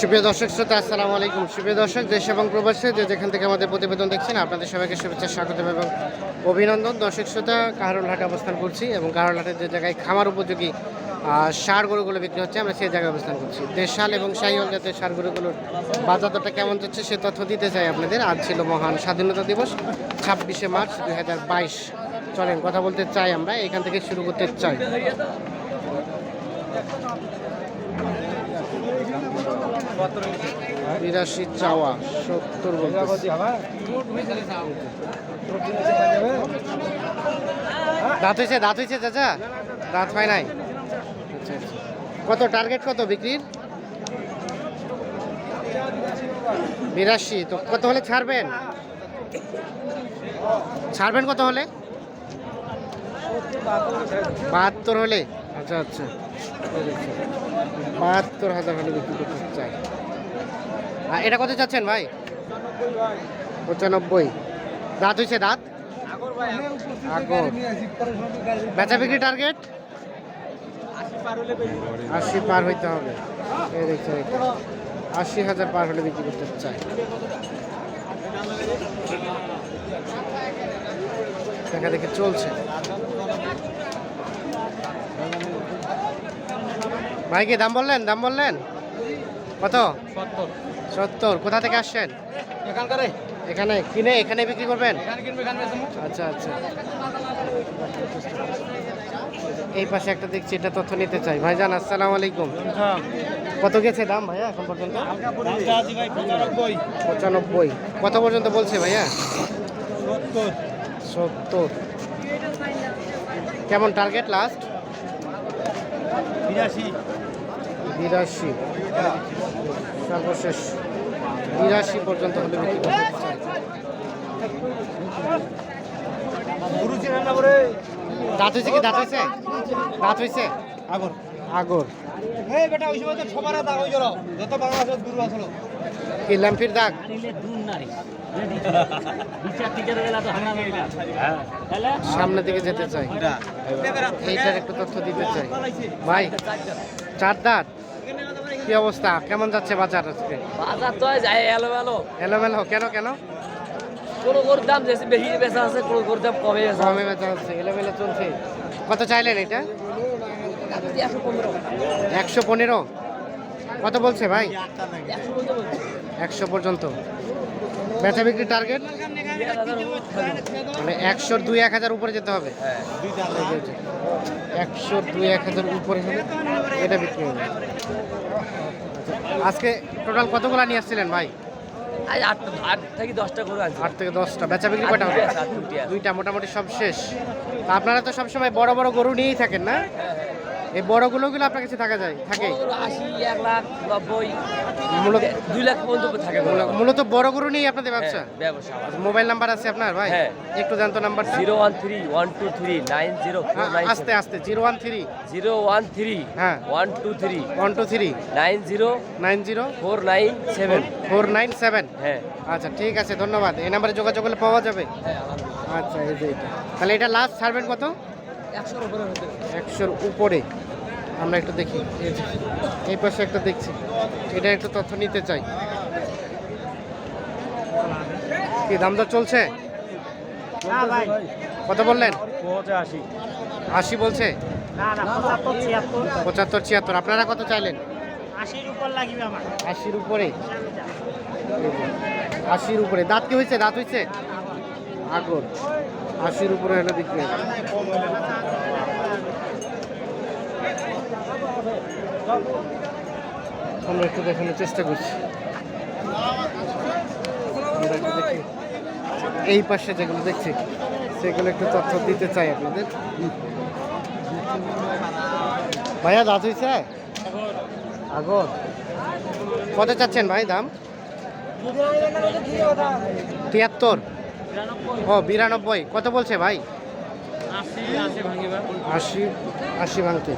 সুপ্রিয় দর্শক শ্রোতা, আসসালামু আলাইকুম। সুপ্রিয় দর্শক, দেশ এবং প্রবাসে যে যেখান থেকে আমাদের প্রতিবেদন দেখছেন, আপনাদের সবাইকে শুভেচ্ছা স্বাগত এবং অভিনন্দন। দর্শক শ্রোতা, কাহারুলহাটে অবস্থান করছি এবং কাহারুলহাটের যে জায়গায় খামার উপযোগী সার গরুগুলো বিক্রি হচ্ছে, আমরা সেই জায়গায় অবস্থান করছি। দেশাল এবং শাহিওয়াল জাতের সার গরুগুলোর বাজার দরটা কেমন যাচ্ছে সে তথ্য দিতে চাই আপনাদের। আজ ছিল মহান স্বাধীনতা দিবস, ছাব্বিশে মার্চ দুই হাজার বাইশ। চলেন, কথা বলতে চাই আমরা, এখান থেকে শুরু করতে চাই। বিরাশি চাওয়া, সত্তর দাঁত হয়েছে দাঁত হয়েছে চাচা? দাঁত হয় নাই। কত টার্গেট কত বিক্রির? বিরাশি, তো কত হলে ছাড়বেন? ছাড়বেন কত হলে? বাহাত্তর হলে। আচ্ছা আচ্ছা। বাহাত্তর হাজার হলে বিক্রি করতে চাই। এটা কত চাচ্ছেন ভাই? পঁচানব্বই। দাঁত হয়েছে দাঁত? বেচা বিক্রি টার্গেট আশি পার হইতে হবে। আশি হাজার পার হলে বিক্রি করতে চাই। দেখা দেখে চলছে। ভাই কি দাম বললেন? দাম বললেন? কত? সত্তর। সত্তর কোথা থেকে আসছেন? এখানকারে এখানে কিনে এখানে বিক্রি করবেন? আচ্ছা আচ্ছা। এই পাশে একটা দেখছি এটা তথ্য নিতে চাই। ভাইজান আসসালামু আলাইকুম। কত গেছে দাম ভাইয়া এখন পর্যন্ত? পঁচানব্বই। পঁচানব্বই। কত পর্যন্ত বলছে ভাইয়া? সত্তর। সত্তর। কেমন টার্গেট লাস্ট বিরাশি। বিরাশি। সর্বশেষ। বিরাশি পর্যন্ত হলে বিক্রি করতে দাঁত হয়েছে কি? দাঁত হয়েছে? দাঁত হয়েছে? আগর। আগর। কি ল্যাম্পির দাগ? সামনের দিকে যেতে চাই। এইটার একটু তথ্য দিতে চাই। ভাই চার দাঁত। কি অবস্থা? কেমন যাচ্ছে বাজার আজকে? বাজার তো যায় এলো এলো এলোমেলো কেন কেন? কোনো গরুর দাম বেশি বেশি বেচা আছে কোনো গরুর দাম কমে বেচা কমে বেচা হচ্ছে এলোমেলো চলছে। কত চাইলেন এটা? একশো পনেরো। কত বলছে ভাই? একশো পর্যন্ত। বেচা বিক্রি টার্গেট? মানে একশোর দুই এক হাজার উপরে যেতে হবে। একশোর দুই এক হাজার উপরে হলে এটা বিক্রি হবে আজকে টোটাল কতগুলো নিয়ে আসছিলেন ভাই? আট আট থেকে দশটা গরু আছে। আট থেকে দশটা। বেচা বিক্রি কটা হবে? দুইটা। মোটামুটি সব শেষ। আপনারা তো সবসময় বড় বড় গরু নিয়েই থাকেন না? এই বড়গুলোগুলো আপনার কাছে থাকা যায় থাকে আশি এক লাখ নব্বই মূলত দুই লাখ পর্যন্ত থাকে মূলত বড় গরু নিয়েই আপনাদের ব্যবসা হ্যাঁ, ব্যবসা? আচ্ছা, মোবাইল নাম্বার আছে আপনার ভাই? হ্যাঁ। একটু জানতো নাম্বারটা? Zero one three one two three nine zero four আস্তে আস্তে zero one three. Zero one three হ্যাঁ। One two three one two three. Nine zero nine zero four nine seven. Four nine seven. হ্যাঁ। আচ্ছা ঠিক আছে ধন্যবাদ। এই নাম্বারে যোগাযোগ করলে পাওয়া যাবে? হ্যাঁ আচ্ছা এই যে তাহলে এটা লাস্ট ছাড়বেন কত? একশোর উপরে আমরা একটু দেখি। এই পাশে একটা দেখছি। এটা একটা তথ্য নিতে চাই। কি দাম দর চলছে কত বললেন? আশি বলছে? না না পঁচাত্তর ছিয়াত্তর। আপনারা কত চাইলেন? আশির উপর আশির উপরে। আশির উপরে। দাঁত কি হয়েছে? দাঁত হয়েছে? আগর আশির উপরে হলে বিক্রি। আমরা একটু দেখানোর চেষ্টা করছি। একটু এই পাশে যেগুলো দেখছি, সেগুলো একটু তথ্য দিতে চাই আপনাদের। ভাইয়া, দাঁত হয়েছে আগর কত চাচ্ছেন ভাই দাম? তিয়াত্তর। ও বিরানব্বই। কত বলছে ভাই? আশি আশি ভাঙতে।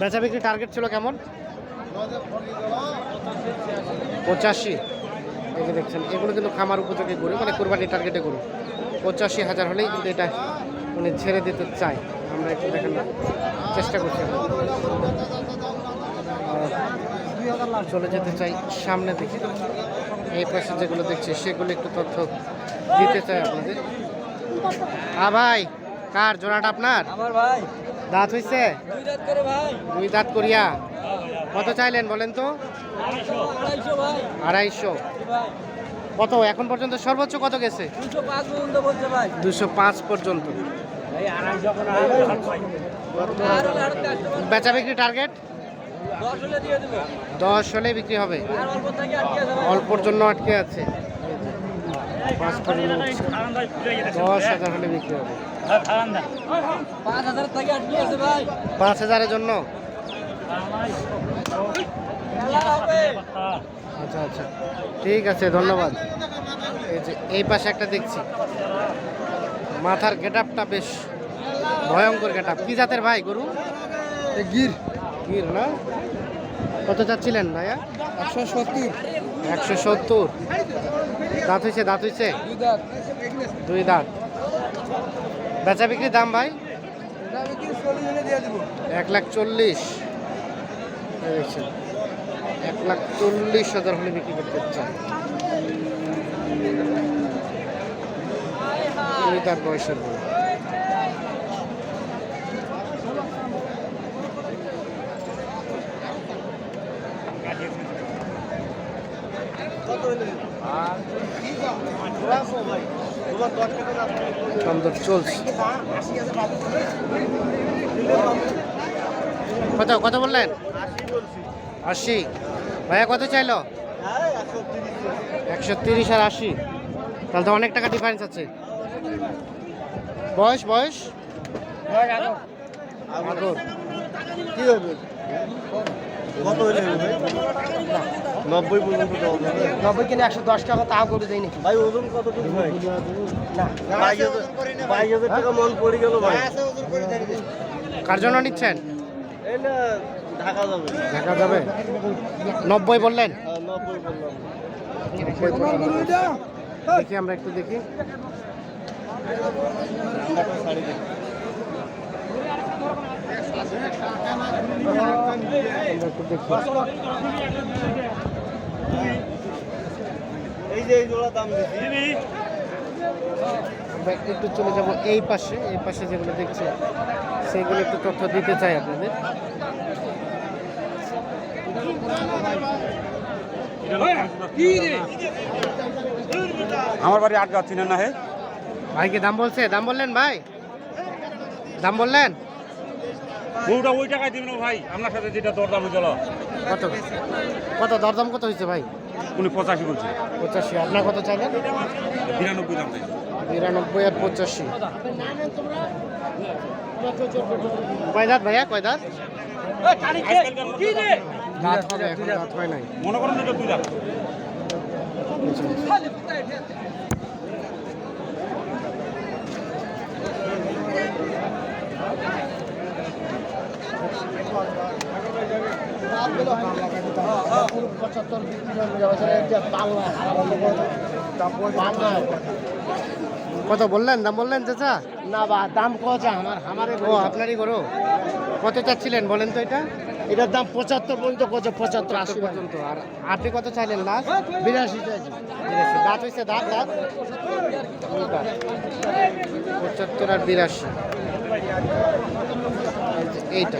বেচা বিক্রি টার্গেট ছিল কেমন? পঁচাশি। এই যে দেখছেন এগুলো কিন্তু খামার উপযোগী গরু মানে কোরবানি টার্গেটে গরু। পঁচাশি হাজার হলেই কিন্তু এটা উনি ছেড়ে দিতে চাই আমরা একটু দেখানোর চেষ্টা করছি। চলে যেতে চাই সামনে দিকে। এই পাশে যেগুলো দেখছি সেগুলো একটু তথ্য দিতে চাই আপনাদের। হ্যাঁ ভাই কার জোড়াটা আপনার? আমার ভাই। দাঁত হইছে? দুই রাত করে ভাই। দুই দাঁত করিয়া। কত চাইলেন বলেন তো? আড়াইশো কত? এখন পর্যন্ত সর্বোচ্চ কত গেছে? দুশো পাঁচ পর্যন্ত বেচা বিক্রি টার্গেট? দশ হলে বিক্রি হবে। অল্পর জন্য আটকে আছে। পাঁচ দশ হাজার হলে বিক্রি হবে। পাঁচ হাজারের জন্য? আচ্ছা আচ্ছা। ঠিক আছে ধন্যবাদ। এই যে এই পাশে একটা দেখছি। মাথার গেটআপটা বেশ ভয়ঙ্কর গেটআপ। কি জাতের ভাই গরু? গির। গির না? কত চাচ্ছিলেন ভাইয়া? একশো সত্তর। একশো সত্তর। দাঁত হয়েছে দাঁত হয়েছে? দুই দাঁত। বেচা বিক্রির দাম ভাই? এক লাখ চল্লিশ। দেখছেন এক লাখ চল্লিশ হাজার হলে বিক্রি করতে চান। দুই তার বয়সের দাম চলছে। কত কত বললেন? আশি। ভাইয়া কত চাইলো? একশো তিরিশ আর আশি। তাহলে তো অনেক টাকা ডিফারেন্স আছে। বয়স বয়স? আগর। কি হবে? কত নব্বই পর্যন্ত নব্বই কিনে একশো দশ টাকা তাও করে দেয় নাকি ভাই ওজন কতটুকু ভাই না। বাইশ হাজার টাকা মন পড়ে গেল ভাই। কার জন্য নিচ্ছেন? ঢাকা যাবে। নব্বই বললেন? হ্যাঁ, নব্বই বললাম। দেখি আমরা একটু দেখি। এই যে এই জোড়া দাম একটু চলে যাব এই পাশে এই পাশে যেগুলো দেখছি সেগুলো একটু তথ্য দিতে চাই আপনাদের। আমার বাড়ি আটগাঁ চিনেন না হে? ভাই কি দাম বলছে? দাম বললেন ভাই? দাম বললেন? গরুটা ওই টাকায় দিবেন ভাই। আপনার সাথে যেটা দরদাম হয়েছিল কত? কত দরদাম কত হয়েছে ভাই? উনি পঁচাশি বলছে। পঁচাশি। আপনার কত চাইলেন? বিরানব্বই দাম চাই বিরানব্বই আর পঁচাশি। কয় দাঁত ভাইয়া? কয় দাঁত? দাঁত হবে এখন দাঁত হয় নাই। মনে করেন দুই লাখ কত বললেন? দাম বললেন চাচা? না বা দাম কত? আমার আমারে ও আপনারই করো কত চাচ্ছিলেন বলেন তো এটা? এটার দাম পঁচাত্তর পর্যন্ত কত? পঁচাত্তর আশি পর্যন্ত। আর আপনি কত চাইলেন লাস্ট? বিরাশি চাইছি। দাঁত হয়েছে দাঁত দাঁত? পঁচাত্তর আর বিরাশি। এইটা।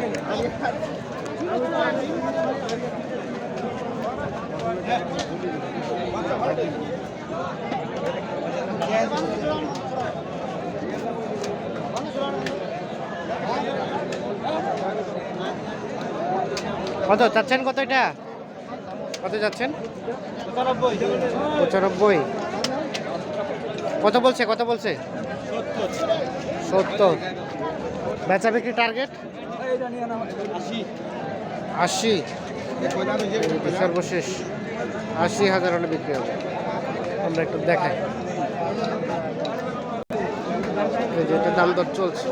কত চাচ্ছেন কত এটা? কত যাচ্ছেন? পঁচানব্বই। কত বলছে? কত বলছে? সত্তর। বেচা বিক্রি টার্গেট আশি। সর্বশেষ। আশি হাজার হলে বিক্রি হবে। আমরা একটু দেখাই। এটা দাম দর চলছে।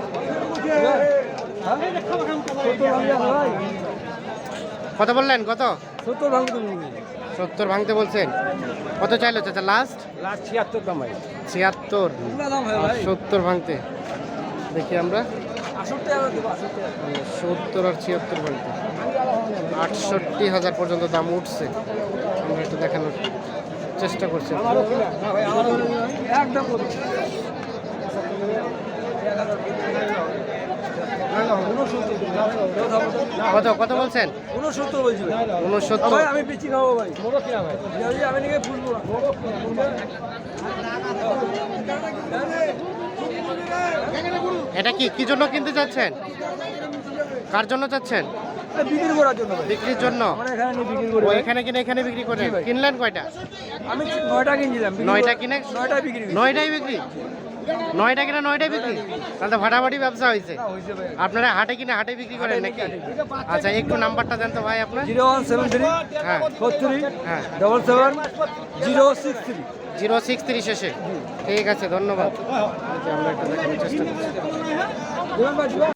কত বললেন? কত? সত্তর ভাঙতে সত্তর ভাঙতে বলছেন। কত চাইলো চাচা? লাস্ট লাস্ট ছিয়াত্তর দাম ছিয়াত্তর। সত্তর ভাঙতে। দেখি আমরা। সত্তর আর ছিয়াত্তর ভাঙতে আটষট্টি হাজার পর্যন্ত দাম উঠছে। আমরা একটু দেখানোর চেষ্টা করছি। কত? কত বলছেন? উনসত্তর বলছি উনসত্তর আমি বেচি খাব ভাই। ভাই? আমি নিকে ফুলবো না এটা কি কি জন্য কিনতে চাচ্ছেন? কার জন্য চাচ্ছেন? বিক্রি করার জন্য বিক্রির জন্য? এখানে করি কিনে এখানে বিক্রি ভাই। কিনলেন কয়টা? আমি নয়টা কিনছিলাম। নয়টা কিনে? নয়টা বিক্রি নয়টাই বিক্রি? নয়টা কিনে নয়টাই বিক্রি? তাহলে তো ফাটাফাটি ব্যবসা হয়েছে। আপনারা হাটে কিনে হাটে বিক্রি করেন নাকি? আচ্ছা একটু নাম্বারটা দেন তো ভাই আপনার। জিরো ওয়ান সেভেন থ্রি হ্যাঁ। ফোর থ্রি হ্যাঁ। Double seven zero six three. Zero six three এসে। ঠিক আছে ধন্যবাদ। আমরা একটু দেখানোর চেষ্টা করছি।